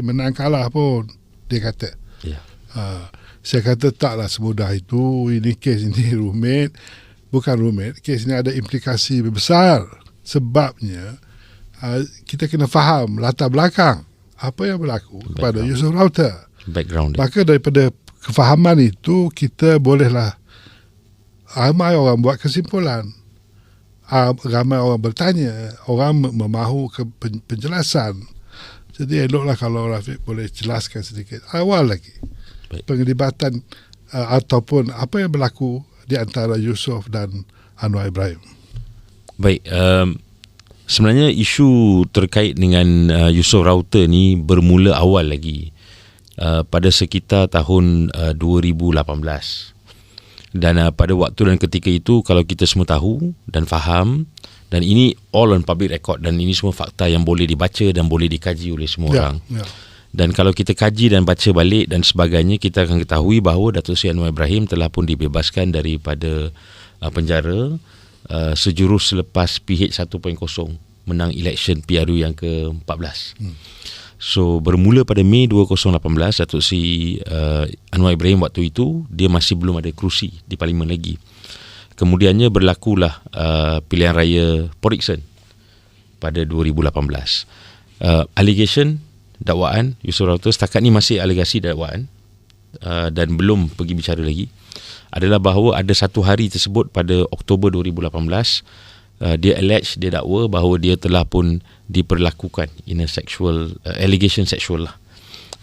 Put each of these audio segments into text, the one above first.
menang kalah pun dia kata. Ya. Uh, saya kata taklah semudah itu. Ini kes ini rumit. Bukan rumit. Kes ini ada implikasi besar. Sebabnya uh, kita kena faham latar belakang apa yang berlaku kepada Background. Yusuf Rauter. Background. Maka daripada kefahaman itu kita bolehlah ramai orang buat kesimpulan. Ah, Ramai orang bertanya, orang mem- memahu ke pen- penjelasan. Jadi eloklah kalau Rafiq boleh jelaskan sedikit awal lagi Baik. penglibatan uh, ataupun apa yang berlaku di antara Yusof dan Anwar Ibrahim. Baik, um, sebenarnya isu terkait dengan uh, Yusof Router ni bermula awal lagi uh, pada sekitar tahun uh, 2018. Dan uh, pada waktu dan ketika itu kalau kita semua tahu dan faham dan ini all on public record dan ini semua fakta yang boleh dibaca dan boleh dikaji oleh semua orang. ya. Dan kalau kita kaji dan baca balik dan sebagainya, kita akan ketahui bahawa Datuk Seri Anwar Ibrahim telah pun dibebaskan daripada uh, penjara uh, sejurus selepas PH 1.0 menang election PRU yang ke-14. Hmm. So bermula pada Mei 2018 Datuk Seri uh, Anwar Ibrahim waktu itu dia masih belum ada kerusi di parlimen lagi. Kemudiannya berlakulah uh, pilihan raya Port Dickson pada 2018. Uh, allegation dakwaan Yusuf Rauter setakat ni masih alegasi dakwaan uh, dan belum pergi bicara lagi adalah bahawa ada satu hari tersebut pada Oktober 2018 uh, dia allege dia dakwa bahawa dia telah pun diperlakukan in a sexual uh, allegation sexual lah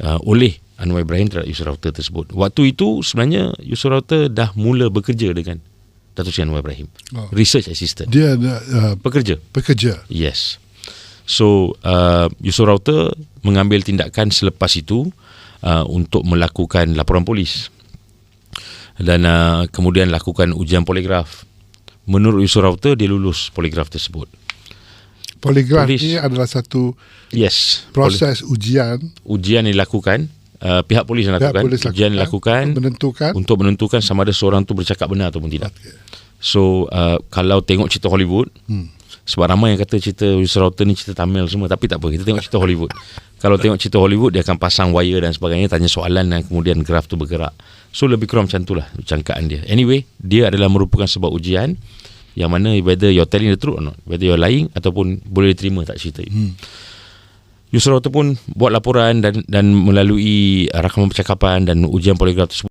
uh, oleh Anwar Ibrahim terhadap Yusuf Rauter tersebut. Waktu itu sebenarnya Yusuf Rauter dah mula bekerja dengan Datuk Seri Anwar Ibrahim. Oh. Research assistant. Dia uh, Pekerja. pekerja. Yes. So uh, Yusuf Rauter mengambil tindakan selepas itu uh, untuk melakukan laporan polis dan uh, kemudian lakukan ujian poligraf. Menurut Yusuf Rauter dia lulus poligraf tersebut. Poligraf Polis. ini adalah satu Yes. proses ujian Poli- ujian yang dilakukan uh, pihak polis yang pihak lakukan polis ujian dilakukan menentukan untuk menentukan sama ada seorang tu bercakap benar ataupun tidak. So uh, kalau tengok cerita Hollywood Hmm. sebab ramai yang kata cerita Yusuf Rauter ni cerita Tamil semua tapi tak apa kita tengok cerita Hollywood. kalau tengok cerita Hollywood dia akan pasang wire dan sebagainya tanya soalan dan kemudian graf tu bergerak. So lebih kurang macam itulah jangkaan dia. Anyway, dia adalah merupakan sebuah ujian yang mana whether you're telling the truth or not, whether you're lying ataupun boleh diterima tak cerita. Hmm. Rauter pun buat laporan dan dan melalui uh, rakaman percakapan dan ujian poligraf tersebut